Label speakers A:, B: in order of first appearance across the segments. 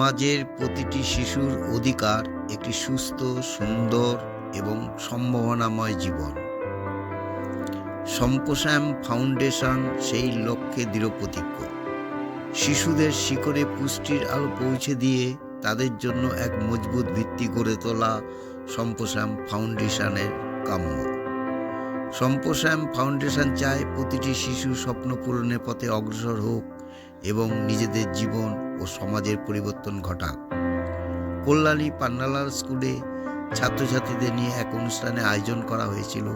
A: সমাজের প্রতিটি শিশুর অধিকার একটি সুস্থ, সুন্দর এবং সম্ভাবনাময় জীবন। সম্পশ্যাম ফাউন্ডেশন সেই লক্ষ্যে দৃঢ়প্রতিজ্ঞ শিশুদের শিকড়ে পুষ্টির আলো পৌঁছে দিয়ে তাদের জন্য এক মজবুত ভিত্তি গড়ে তোলা সম্পশ্যাম ফাউন্ডেশনের কাম্য। সম্পশ্যাম ফাউন্ডেশন চায় প্রতিটি শিশু স্বপ্ন পূরণের পথে অগ্রসর হোক এবং নিজেদের জীবন ও সমাজের পরিবর্তন ঘটাক। কল্যাণী পান্নালাল স্কুলে ছাত্রছাত্রীদের নিয়ে এক অনুষ্ঠানে আয়োজন করা হয়েছিল।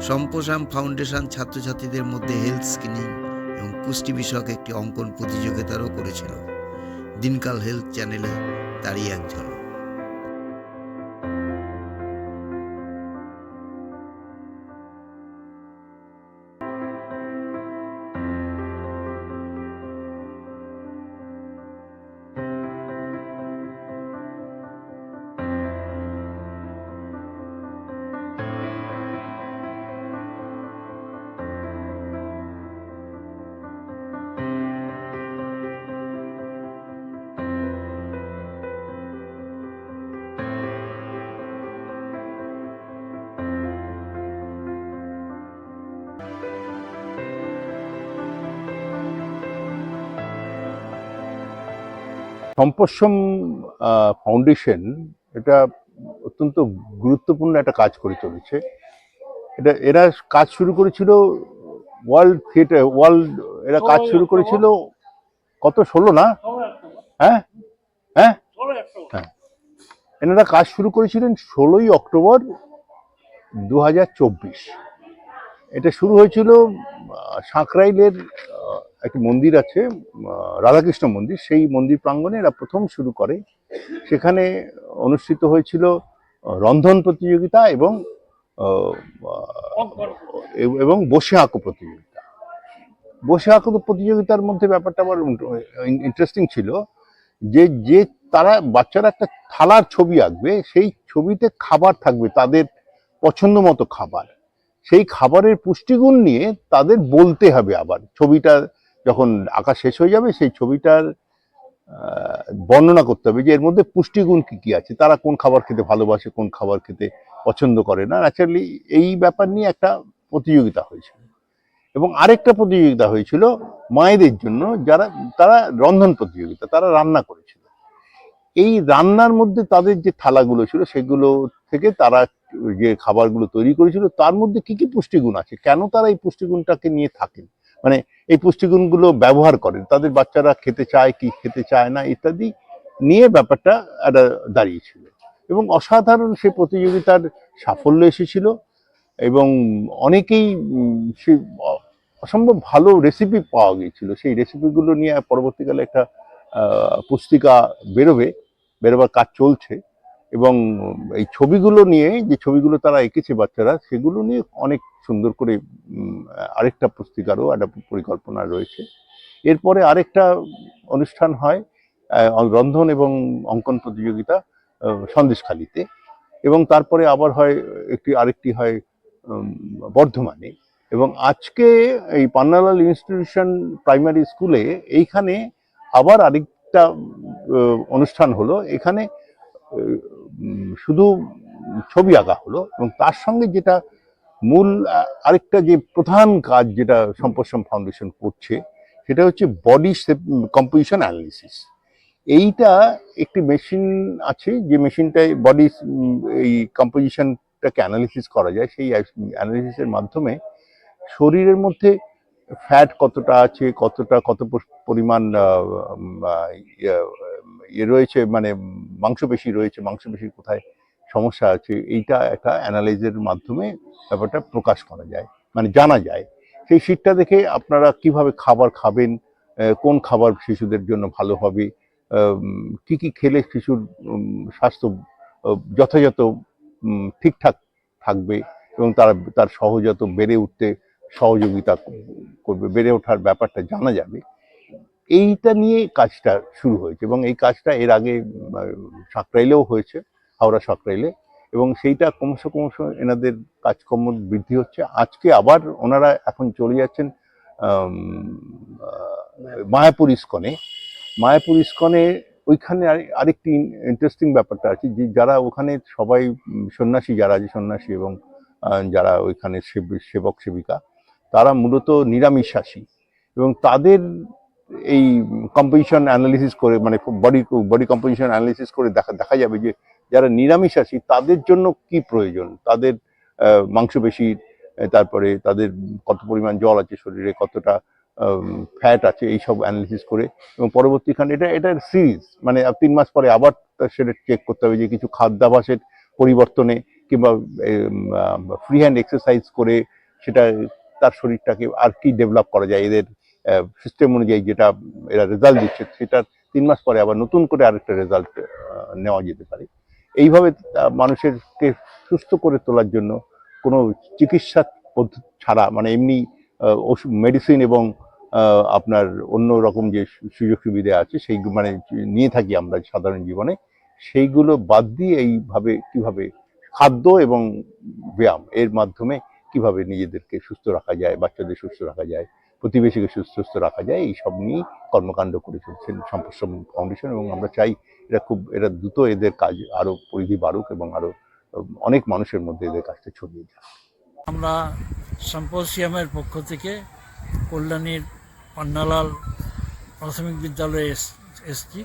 A: সম্প্রসাম ফাউন্ডেশন ছাত্রছাত্রীদের মধ্যে হেলথ স্ক্রিনিং এবং পুষ্টি বিষয়ক একটি অঙ্কন প্রতিযোগিতারও করেছিল। দিনকাল হেলথ চ্যানেলে তারই এক
B: সম্পর্ষম ফাউন্ডেশন এটা অত্যন্ত গুরুত্বপূর্ণ একটা কাজ করে চলেছে। এটা এরা কাজ শুরু করেছিল ওয়ার্ল্ড থিয়েটার ওয়ার্ল্ড এরা কাজ শুরু করেছিল কত ষোলো না? হ্যাঁ? হ্যাঁ? হ্যাঁ। এনারা কাজ শুরু করেছিলেন ষোলোই অক্টোবর দু হাজার চব্বিশ। এটা শুরু হয়েছিল সাঁকরাইলের একটি মন্দির আছে রাধাকৃষ্ণ মন্দির। সেই মন্দির প্রাঙ্গণে এরা প্রথম শুরু করে। সেখানে অনুষ্ঠিত হয়েছিল রন্ধন প্রতিযোগিতা এবং এবং বসে আঁকো প্রতিযোগিতা। বসে আঁকো প্রতিযোগিতার মধ্যে ব্যাপারটা আমার ইন্টারেস্টিং ছিল যে যে তারা, বাচ্চারা একটা থালার ছবি আঁকবে, সেই ছবিতে খাবার থাকবে, তাদের পছন্দ মতো খাবার। সেই খাবারের পুষ্টিগুণ নিয়ে তাদের বলতে হবে আবার। ছবিটা যখন আঁকা শেষ হয়ে যাবে, সেই ছবিটার বর্ণনা করতে হবে যে এর মধ্যে পুষ্টিগুণ কি কি আছে, তারা কোন খাবার খেতে ভালোবাসে, কোন খাবার খেতে পছন্দ করে না। ন্যাচারালি এই ব্যাপার নিয়ে একটা প্রতিযোগিতা হয়েছিল। এবং আরেকটা প্রতিযোগিতা হয়েছিল মায়েদের জন্য, যারা, তারা রন্ধন প্রতিযোগিতা, তারা রান্না করেছিল। এই রান্নার মধ্যে তাদের যে থালাগুলো ছিল, সেগুলো থেকে তারা যে খাবারগুলো তৈরি করেছিল, তার মধ্যে কি কি পুষ্টিগুণ আছে? কেন তারা এই পুষ্টিগুণটাকে নিয়ে থাকেন? মানে এই পুষ্টিগুণগুলো ব্যবহার করেন, তাদের বাচ্চারা খেতে চায় কি খেতে চায় না ইত্যাদি নিয়ে ব্যাপারটা একটা দাঁড়িয়েছিল। এবং অসাধারণ সেই প্রতিযোগিতার সাফল্য এসেছিল এবং অনেকেই সে অসম্ভব ভালো রেসিপি পাওয়া গিয়েছিল। সেই রেসিপিগুলো নিয়ে পরবর্তীকালে একটা পুস্তিকা বেরোবে, বেরোবার কাজ চলছে। এবং এই ছবিগুলো নিয়ে যে ছবিগুলো তারা এঁকেছে বাচ্চারা, সেগুলো নিয়ে অনেক সুন্দর করে আরেকটা পুস্তিকারও একটা পরিকল্পনা রয়েছে। এরপরে আরেকটা অনুষ্ঠান হয় রন্ধন এবং অঙ্কন প্রতিযোগিতা সন্দেশখালিতে। এবং তারপরে আবার হয়, একটি, আরেকটি হয় বর্ধমানে। এবং আজকে এই পান্নালাল ইনস্টিটিউশন প্রাইমারি স্কুলে এইখানে আবার আরেকটা অনুষ্ঠান হলো। এখানে শুধু ছবি আঁকা হলো এবং তার সঙ্গে যেটা মূল আরেকটা যে প্রধান কাজ যেটা সম্পর্ষম ফাউন্ডেশন করছে, সেটা হচ্ছে বডি কম্পোজিশন অ্যানালিসিস এইটা একটি মেশিন আছে, যে মেশিনটায় বডি এই কম্পোজিশনটাকে অ্যানালিসিস করা যায়। সেই অ্যানালিসিসের মাধ্যমে শরীরের মধ্যে ফ্যাট কতটা আছে, কতটা, কত পর- পরিমাণ রয়েছে মানে মাংসপেশি রয়েছে, মাংসপেশির কোথায় সমস্যা আছে, এইটা একটা অ্যানালাইজের মাধ্যমে ব্যাপারটা প্রকাশ করা যায় মানে জানা যায়। সেই শীটটা দেখে আপনারা কীভাবে খাবার খাবেন কোন খাবার শিশুদের জন্য ভালো হবে কি কি খেলে শিশুর স্বাস্থ্য যথাযথ ঠিকঠাক থাকবে এবং তারা, তার সহজাত বেড়ে উঠতে সহযোগিতা করবে, বেড়ে ওঠার ব্যাপারটা জানা যাবে। এইটা নিয়ে কাজটা শুরু হয়েছে এবং এই কাজটা এর আগে সাঁকরাইলেও হয়েছে, হাওড়া সাঁকরাইলে, এবং সেইটা ক্রমশ ক্রমশ এনাদের কাজকর্ম বৃদ্ধি হচ্ছে। আজকে আবার ওনারা এখন চলে যাচ্ছেন মায়াপুর ইস্কনে। মায়াপুর ইস্কনে ওইখানে আরেকটি ইন্টারেস্টিং ব্যাপারটা আছে যে, যারা ওখানে সবাই সন্ন্যাসী, যারা আছে সন্ন্যাসী এবং যারা ওইখানে সেব- সেবক, সেবিকা, তারা মূলত নিরামিষাসী এবং তাদের এই কম্পোজিশন অ্যানালিসিস করে মানে বডি বডি কম্পোজিশন অ্যানালিসিস করে দেখা দেখা যাবে যে যারা নিরামিষাসী তাদের জন্য কি প্রয়োজন? তাদের মাংসপেশির তারপরে তাদের কত পরিমাণ জল আছে শরীরে, কতটা ফ্যাট আছে, এইসব অ্যানালিসিস করে এবং পরবর্তীখানে এটা এটা সিরিজ মানে তিন মাস পরে আবার সেটা চেক করতে হবে যে কিছু খাদ্যাভাসের পরিবর্তনে কিংবা ফ্রি হ্যান্ড এক্সারসাইজ করে সেটা, তার শরীরটাকে আর কি ডেভেলপ করা যায়? এদের সিস্টেম অনুযায়ী যেটা এরা রেজাল্ট দিচ্ছে, সেটার তিন মাস পরে আবার নতুন করে আরেকটা রেজাল্ট নেওয়া যেতে পারে। এইভাবে মানুষেরকে সুস্থ করে তোলার জন্য কোনো চিকিৎসা পদ্ধতি ছাড়া মানে এমনি ওষুধ মেডিসিন এবং আপনার অন্য রকম যে সুযোগ সুবিধা আছে, সেই মানে নিয়ে থাকি আমরা সাধারণ জীবনে, সেইগুলো বাদ দিয়ে এইভাবে কীভাবে খাদ্য এবং ব্যায়াম এর মাধ্যমে কীভাবে নিজেদেরকে সুস্থ রাখা যায়, বাচ্চাদের সুস্থ রাখা যায় প্রতিবেশীকে সুস্থ রাখা যায় এই সব নিয়েই কর্মকাণ্ড করে চলছেন সম্পর্সম ফাউন্ডেশন এবং আমরা চাই এরা খুব, এরা দ্রুত এদের কাজ আরও পরিধি বাড়ুক এবং আরও অনেক মানুষের মধ্যে এদের কাজটা ছড়িয়ে যাক।
C: আমরা সম্পোসিয়ামের পক্ষ থেকে কল্যাণীর পান্নালাল প্রাথমিক বিদ্যালয়ে এস- এসছি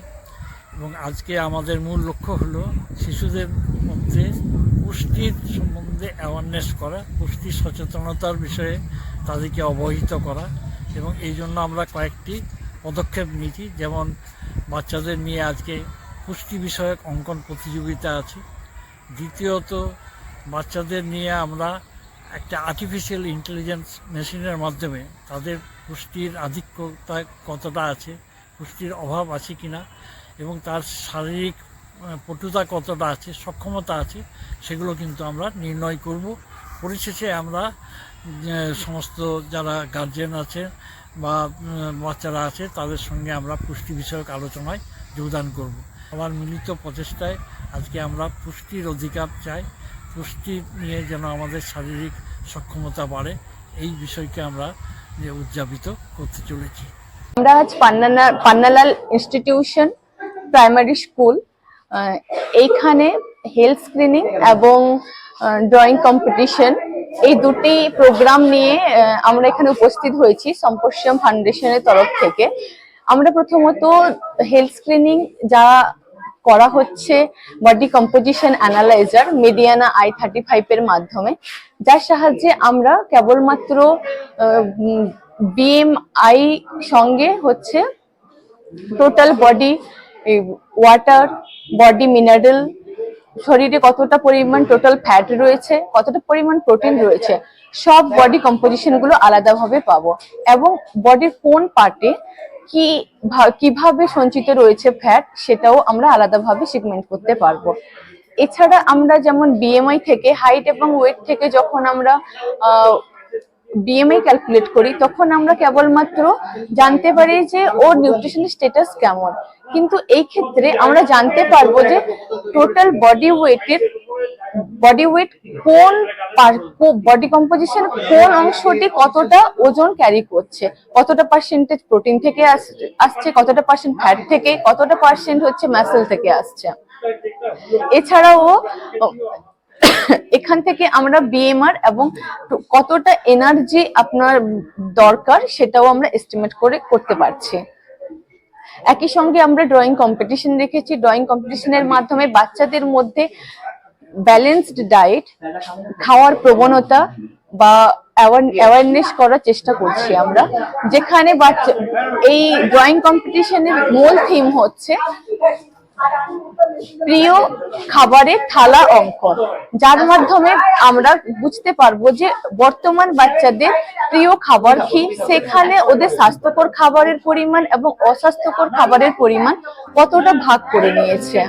C: এবং আজকে আমাদের মূল লক্ষ্য হলো শিশুদের মধ্যে পুষ্টির সম্বন্ধে অ্যাওয়ারনেস করা, পুষ্টি সচেতনতার বিষয়ে তাদেরকে অবহিত করা এবং এই জন্য আমরা কয়েকটি পদক্ষেপ নিয়েছি। যেমন বাচ্চাদের নিয়ে আজকে পুষ্টি বিষয়ক অঙ্কন প্রতিযোগিতা আছে। দ্বিতীয়ত, বাচ্চাদের নিয়ে আমরা একটা আর্টিফিশিয়াল ইন্টেলিজেন্স মেশিনের মাধ্যমে তাদের পুষ্টির আধিক্যতা কতটা আছে, পুষ্টির অভাব আছে কি না এবং তার শারীরিক পটুতা কতটা আছে, সক্ষমতা আছে, সেগুলো কিন্তু আমরা নির্ণয় করব। পরিশেষে আমরা সমস্ত যারা গার্জেন আছে বা বাচ্চারা আছে, তাদের সঙ্গে আমরা পুষ্টি বিষয়ক আলোচনায় যোগদান করব। আমার মিলিত প্রচেষ্টায় আজকে আমরা পুষ্টির অধিকার চাই। পুষ্টি নিয়ে যেন আমাদের শারীরিক সক্ষমতা বাড়ে, এই বিষয়কে আমরা উদযাপিত করতে চলেছি।
D: আমরা আজ পান্নানা, পান্নালাল ইনস্টিটিউশন প্রাইমারি স্কুল এইখানে হেলথ স্ক্রিনিং এবং ড্রয়িং কম্পিটিশন এই দুটি প্রোগ্রাম নিয়ে আমরা এখানে উপস্থিত হয়েছি সম্পর্শম ফাউন্ডেশনের তরফ থেকে। আমরা প্রথমত হেলথ স্ক্রিনিং যা করা হচ্ছে বডি কম্পোজিশন অ্যানালাইজার মিডিয়ানা আই থার্টি ফাইভের মাধ্যমে। যার সাহায্যে আমরা কেবলমাত্র বিএমআই সঙ্গে হচ্ছে total body water body mineral শরীরে কতটা পরিমাণ টোটাল ফ্যাট রয়েছে, কতটা পরিমাণ প্রোটিন রয়েছে, সব বডি কম্পোজিশনগুলো আলাদাভাবে পাবো। এবং বডির কোন পার্টে কি কীভাবে সঞ্চিত রয়েছে ফ্যাট সেটাও আমরা আলাদাভাবে সেগমেন্ট করতে পারব। এছাড়া আমরা যেমন বিএমআই থেকে হাইট এবং ওয়েট থেকে যখন আমরা বিএমআই ক্যালকুলেট করি, তখন আমরা কেবলমাত্র জানতে পারি যে ওর নিউট্রিশন স্ট্যাটাস কেমন। কিন্তু এই ক্ষেত্রে আমরা জানতে পারব যে টোটাল বডি ওয়েটের বডি ওয়েট কোন বডি কম্পোজিশন কোন অংশটি কতটা ওজন ক্যারি করছে, কতটা পার্সেন্টেজ প্রোটিন থেকে আস- আসছে, কতটা পার্সেন্ট ফ্যাট থেকে, কতটা পার্সেন্ট হচ্ছে ম্যাসেল থেকে আসছে। এছাড়াও এখান থেকে আমরা বিএমআর এবং কতটা এনার্জি আপনার দরকার সেটাও আমরা এস্টিমেট করে করতে পারছি। একই সঙ্গে আমরা ড্রয়িং কম্পিটিশন রেখেছি ড্রয়িং কম্পিটিশনের মাধ্যমে বাচ্চাদের মধ্যে ব্যালেন্সড ডায়েট খাওয়ার প্রবণতা বা অ্যাওয়ারনেস করার চেষ্টা করছি আমরা। যেখানে বাচ্চা এই ড্রয়িং কম্পিটিশনের মূল থিম হচ্ছে প্রিয় খাবারের থালা অঙ্কন যার মাধ্যমে আমরা বুঝতে পারব যে বর্তমান বাচ্চাদের প্রিয় খাবার কি। সেখানে ওদের স্বাস্থ্যকর খাবারের পরিমাণ এবং অস্বাস্থ্যকর খাবারের পরিমাণ কতটা ভাগ করে নিয়েছে।